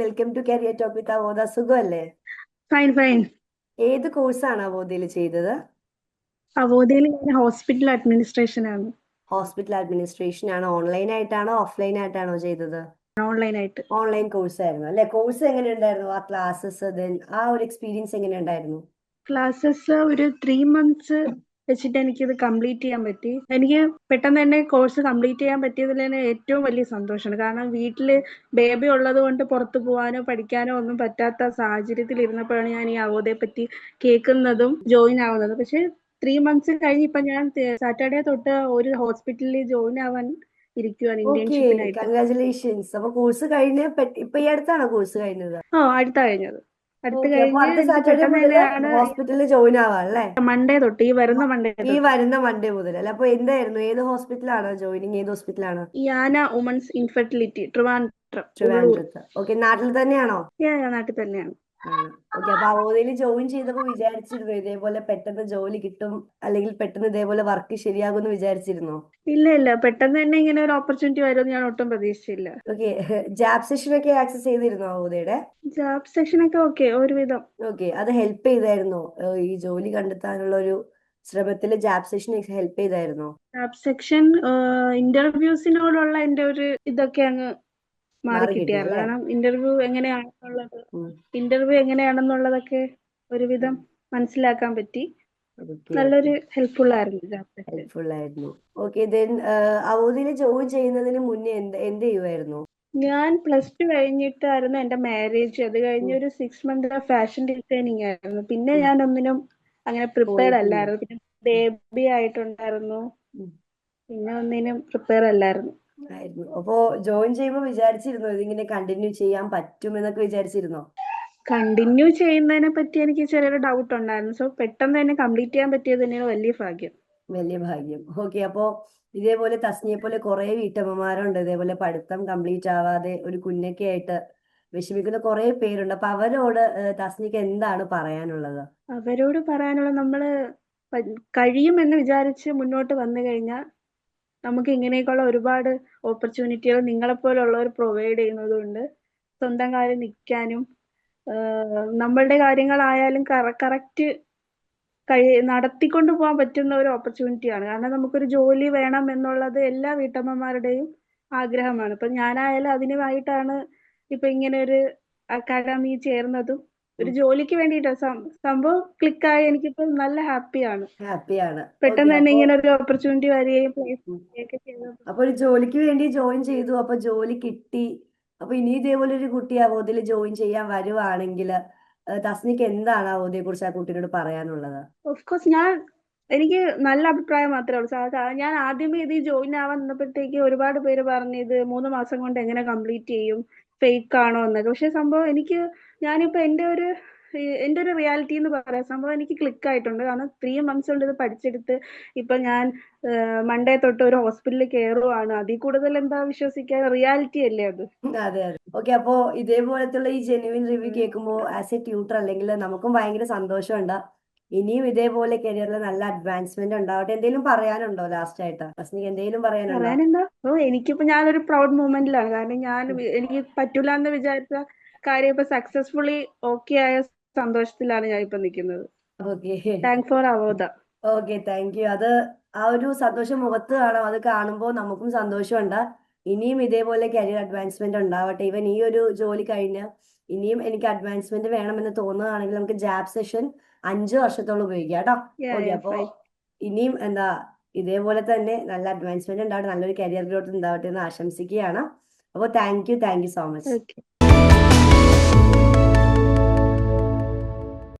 Welcome to career talk with Avodha സുഖമല്ലേ? Fine fine ഏത് കോഴ്സാണ് അവോദയിൽ ചെയ്തത്? അവോദയിൽ ഞാൻ ഹോസ്പിറ്റൽ അഡ്മിനിസ്ട്രേഷൻ ആണ്. ഹോസ്പിറ്റൽ അഡ്മിനിസ്ട്രേഷൻ ആണ്. ഓൺലൈൻ ആയിട്ടാണോ ഓഫ്ലൈൻ ആയിട്ടാണോ ചെയ്തത്? ഓൺലൈൻ ആയിട്ട്. ഓൺലൈൻ കോഴ്സ് ആയിരുന്നു. അല്ലെ? കോഴ്സ് എങ്ങനെ ഉണ്ടായിരുന്നു? ആ ക്ലാസ്സസ് ആ ഒരു എക്സ്പീരിയൻസ് എങ്ങനെ ഉണ്ടായിരുന്നു? ക്ലാസ്സസ് ഒരു ത്രീ മന്ത്സ് വെച്ചിട്ട് എനിക്കിത് കംപ്ലീറ്റ് ചെയ്യാൻ പറ്റി. എനിക്ക് പെട്ടെന്ന് തന്നെ കോഴ്സ് കംപ്ലീറ്റ് ചെയ്യാൻ പറ്റിയതിൽ തന്നെ ഏറ്റവും വലിയ സന്തോഷമാണ്. കാരണം വീട്ടിൽ ബേബി ഉള്ളത് കൊണ്ട് പുറത്ത് പോകാനോ പഠിക്കാനോ ഒന്നും പറ്റാത്ത സാഹചര്യത്തിൽ ഇരുന്നപ്പോഴാണ് ഞാൻ ഈ അവധയെ പറ്റി കേൾക്കുന്നതും ജോയിൻ ആവുന്നതും. പക്ഷെ ത്രീ മന്ത്സ് കഴിഞ്ഞ് ഇപ്പൊ ഞാൻ സാറ്റർഡേ തൊട്ട് ഒരു ഹോസ്പിറ്റലിൽ ജോയിൻ ആവാൻ ഇരിക്കുകയാണ് ഇന്ത്യൻ ഇന്റേൺഷിപ്പിനായിട്ട് കൺഗ്രാചുലേഷൻസ് അപ്പൊ കോഴ്സ് കഴിഞ്ഞ ഇപ്പൊ ഈ അടുത്താണോ കോഴ്സ് കഴിഞ്ഞത്? ആ അടുത്ത കഴിഞ്ഞത്. അടുത്ത് കഴിഞ്ഞ് ഹോസ്പിറ്റലിൽ ജോയിൻ ആവാം അല്ലേ? മൺഡേ തൊട്ട് ഈ വരുന്ന മൺഡേ ഈ വരുന്ന മൺഡേ മുതൽ അല്ലെ? അപ്പൊ എന്തായിരുന്നു? ഏത് ഹോസ്പിറ്റലാണ് ജോയിനിങ് ഏത് ഹോസ്പിറ്റലാണ് യാന ഉമൻസ് ഇൻഫെർട്ടിലിറ്റി ട്രിവാൻഡ്രം ട്രിവാൻഡ്രത്ത് ഓക്കെ നാട്ടിൽ തന്നെയാണോ? നാട്ടിൽ തന്നെയാണ്. ഓക്കെ അപ്പൊ അവോധയിൽ ജോയിൻ ചെയ്തപ്പോ വിചാരിച്ചിരുന്നു ഇതേപോലെ പെട്ടെന്ന് ജോലി കിട്ടും അല്ലെങ്കിൽ പെട്ടെന്ന് ഇതേപോലെ വർക്ക് ശരിയാകും വിചാരിച്ചിരുന്നോ? ഇല്ല ഇല്ല. പെട്ടെന്ന് തന്നെ ഇങ്ങനെ ഒരു ഓപ്പർച്യൂണിറ്റി വരുമെന്ന് ഞാൻ ഒട്ടും പ്രതീക്ഷിച്ചില്ല. ഓക്കെ ജാബ് സെഷൻ ഒക്കെ ആക്സസ് ചെയ്തിരുന്നോ അവോധയുടെ ജാബ് സെക്ഷൻ ഒക്കെ ഓക്കെ ഒരുവിധം. ഓക്കെ അത് ഹെൽപ്പ് ചെയ്തായിരുന്നോ? ഈ ജോലി കണ്ടെത്താനുള്ള ഒരു ശ്രമത്തിൽ ജാബ് സെഷൻ ഹെൽപ്പ് ചെയ്തായിരുന്നോ? ജാബ് സെക്ഷൻ ഇന്റർവ്യൂസിനോടുള്ള എന്റെ ഒരു ഇതൊക്കെ അങ്ങ് മാറി മാറി കിട്ടി കിട്ടിയായിരുന്നു അല്ലേ കാരണം ഇന്റർവ്യൂ എങ്ങനെയാണെന്നുള്ളത്. ഇന്റർവ്യൂ എങ്ങനെയാണെന്നുള്ളതൊക്കെ ഒരുവിധം മനസ്സിലാക്കാൻ പറ്റി. നല്ലൊരു ഹെൽപ്ഫുൾ ആയിരുന്നു ഹെൽപ്ഫുൾ ആയിരുന്നു ഓക്കെ ദെൻ അവോധയിൽ ജോയിൻ ചെയ്യുന്നതിന് മുന്നേ എന്ത് എന്ത് ചെയ്യുമായിരുന്നു ഞാൻ പ്ലസ് ടു കഴിഞ്ഞിട്ടായിരുന്നു എന്റെ മാരേജ്. അത് കഴിഞ്ഞ് ഒരു സിക്സ് മന്ത് ഫാഷൻ ഡിസൈനിങ് ആയിരുന്നു. പിന്നെ ഞാൻ ഒന്നിനും അങ്ങനെ പ്രിപ്പയർഡ് അല്ലായിരുന്നു. പിന്നെ ബേബി ആയിട്ടുണ്ടായിരുന്നു. പിന്നെ ഒന്നിനും പ്രിപ്പയർ അല്ലായിരുന്നു. ആയിരുന്നു. അപ്പോ ജോയിൻ ചെയ്യുമ്പോൾ വിചാരിച്ചിരുന്നോ ഇതിങ്ങനെ കണ്ടിന്യൂ ചെയ്യാൻ പറ്റുമെന്നൊക്കെ വിചാരിച്ചിരുന്നോ? കണ്ടിന്യൂ ചെയ്യുന്നതിനെ പറ്റി എനിക്ക് ചെറിയൊരു ഡൗട്ട് ഉണ്ടായിരുന്നു. സോ പെട്ടെന്ന് തന്നെ കംപ്ലീറ്റ് ചെയ്യാൻ പറ്റിയത് തന്നെയാണ് വലിയ ഭാഗ്യം. വലിയ ഭാഗ്യം. ഓക്കെ അപ്പോ ഇതേപോലെ തസ്നിയെ പോലെ കുറെ വീട്ടമ്മമാരുണ്ട്. ഇതേപോലെ പഠിത്തം കംപ്ലീറ്റ് ആവാതെ ഒരു കുഞ്ഞൊക്കെ ആയിട്ട് വിഷമിക്കുന്ന കുറെ പേരുണ്ട്. അപ്പൊ അവരോട് തസ്നിക്ക് എന്താണ് പറയാനുള്ളത്? അവരോട് പറയാനുള്ള നമ്മൾ കഴിയുമെന്ന് വിചാരിച്ച് മുന്നോട്ട് വന്നു കഴിഞ്ഞാൽ നമുക്ക് ഇങ്ങനെയൊക്കെയുള്ള ഒരുപാട് ഓപ്പർച്യൂണിറ്റികൾ നിങ്ങളെപ്പോലുള്ളവർ പ്രൊവൈഡ് ചെയ്യുന്നത് കൊണ്ട് സ്വന്തം കാര്യം നിൽക്കാനും നമ്മളുടെ കാര്യങ്ങളായാലും കറക്റ്റ് കഴി നടത്തിക്കൊണ്ട് പോകാൻ പറ്റുന്ന ഒരു ഓപ്പർച്യൂണിറ്റിയാണ് കാരണം നമുക്കൊരു ജോലി വേണം എന്നുള്ളത് എല്ലാ വീട്ടമ്മമാരുടെയും ആഗ്രഹമാണ്. ഇപ്പൊ ഞാനായാലും അതിനുമായിട്ടാണ് ഇപ്പൊ ഇങ്ങനെ ഒരു അക്കാഡമി ചേർന്നതും ഒരു. ജോലിക്ക് വേണ്ടിയിട്ടാ. സംഭവം ക്ലിക്കായി എനിക്കിപ്പോ നല്ല ഹാപ്പിയാണ്. ഹാപ്പിയാണ്. പെട്ടെന്ന് തന്നെ ഇങ്ങനെ ഒരു ഓപ്പർച്യൂണിറ്റി വരികയും അപ്പൊ ഒരു ജോലിക്ക് വേണ്ടി ജോയിൻ ചെയ്തു. അപ്പൊ ജോലി കിട്ടി. അപ്പൊ ഇനി ഇതേപോലെ ഒരു കുട്ടി അവോദിൽ ജോയിൻ ചെയ്യാൻ വരുവാണെങ്കിൽ തസ്നിക്ക് എന്താണ് അവോദിയെ കുറിച്ച് ആ കുട്ടിയോട് പറയാനുള്ളത്? ഓഫ് കോഴ്സ് ഞാൻ എനിക്ക് നല്ല അഭിപ്രായം മാത്രമേ ഉള്ളൂ. ഞാൻ ആദ്യമേ ഇത് ജോയിൻ ആവാൻ നിന്നപ്പോഴത്തേക്ക് ഒരുപാട് പേര് പറഞ്ഞു ഇത് മൂന്ന് മാസം കൊണ്ട് എങ്ങനെ കംപ്ലീറ്റ് ചെയ്യും ഫേക്ക് ആണോ എന്നൊക്കെ. പക്ഷെ സംഭവം എനിക്ക് ഞാനിപ്പോ എന്റെ ഒരു എന്റെ എന്റെ ഒരു റിയാലിറ്റി എന്ന് പറയാം. സംഭവം എനിക്ക് ക്ലിക്ക് ആയിട്ടുണ്ട്. കാരണം ത്രീ മന്ത്സ് കൊണ്ട് ഇത് പഠിച്ചെടുത്ത് ഇപ്പൊ ഞാൻ മൺഡേ തൊട്ട് ഒരു ഹോസ്പിറ്റലിൽ കയറുവാണ് അതിൽ കൂടുതൽ എന്താ വിശ്വസിക്കാൻ? റിയാലിറ്റി അല്ലേ അത്? അതെ അതെ. ഓക്കെ അപ്പോ ഇതേപോലത്തുള്ള ഈ ജെന്യുവിൻ റിവ്യൂ. കേൾക്കുമ്പോൾ ആസ് എ ട്യൂട്ടർ അല്ലെങ്കിൽ നമുക്കും ഭയങ്കര സന്തോഷമുണ്ട് ഇനിയും ഇതേപോലെ കരിയറിൽ നല്ല അഡ്വാൻസ്മെന്റ് ഉണ്ടാവട്ടെ. എന്തെങ്കിലും പറയാനുണ്ടോ ലാസ്റ്റ് ആയിട്ട്? അസ്നിക്ക് എന്തെങ്കിലും പറയാനുണ്ടോ? എനിക്കിപ്പോ ഞാനൊരു പ്രൗഡ് മൂമെന്റിലാണ് കാരണം ഞാൻ എനിക്ക് പറ്റൂല എന്ന് വിചാരിച്ച കാര്യം ഇപ്പൊ സക്സസ്ഫുള്ളി ഓക്കെ ആയ സന്തോഷത്തിലാണ് ഞാൻ ഇപ്പൊ നിൽക്കുന്നത് okay thank for Avodha okay thank you അത് ആ ഒരു സന്തോഷം മുഖത്ത് കാണാം. അത് കാണുമ്പോൾ നമുക്കും സന്തോഷമുണ്ട്. ഇനിയും ഇതേപോലെ കരിയർ അഡ്വാൻസ്മെന്റ് ഉണ്ടാവട്ടെ. ഇവൻ ഈ ഒരു ജോലി കഴിഞ്ഞ് ഇനിയും എനിക്ക് അഡ്വാൻസ്മെന്റ് വേണമെന്ന് തോന്നുകയാണെങ്കിൽ നമുക്ക് ജാബ് സെഷൻ അഞ്ചു വർഷത്തോളം ഉപയോഗിക്കാം കേട്ടോ. അപ്പൊ ഓക്കെ yeah, അപ്പോ ഇനിയും എന്താ ഇതേപോലെ തന്നെ നല്ല അഡ്വാൻസ്മെന്റ് ഉണ്ടാവട്ടെ. നല്ലൊരു കരിയർ ഗ്രോത്ത് ഉണ്ടാവട്ടെ എന്ന് ആശംസിക്കുകയാണ്. അപ്പോൾ thank you thank you so much.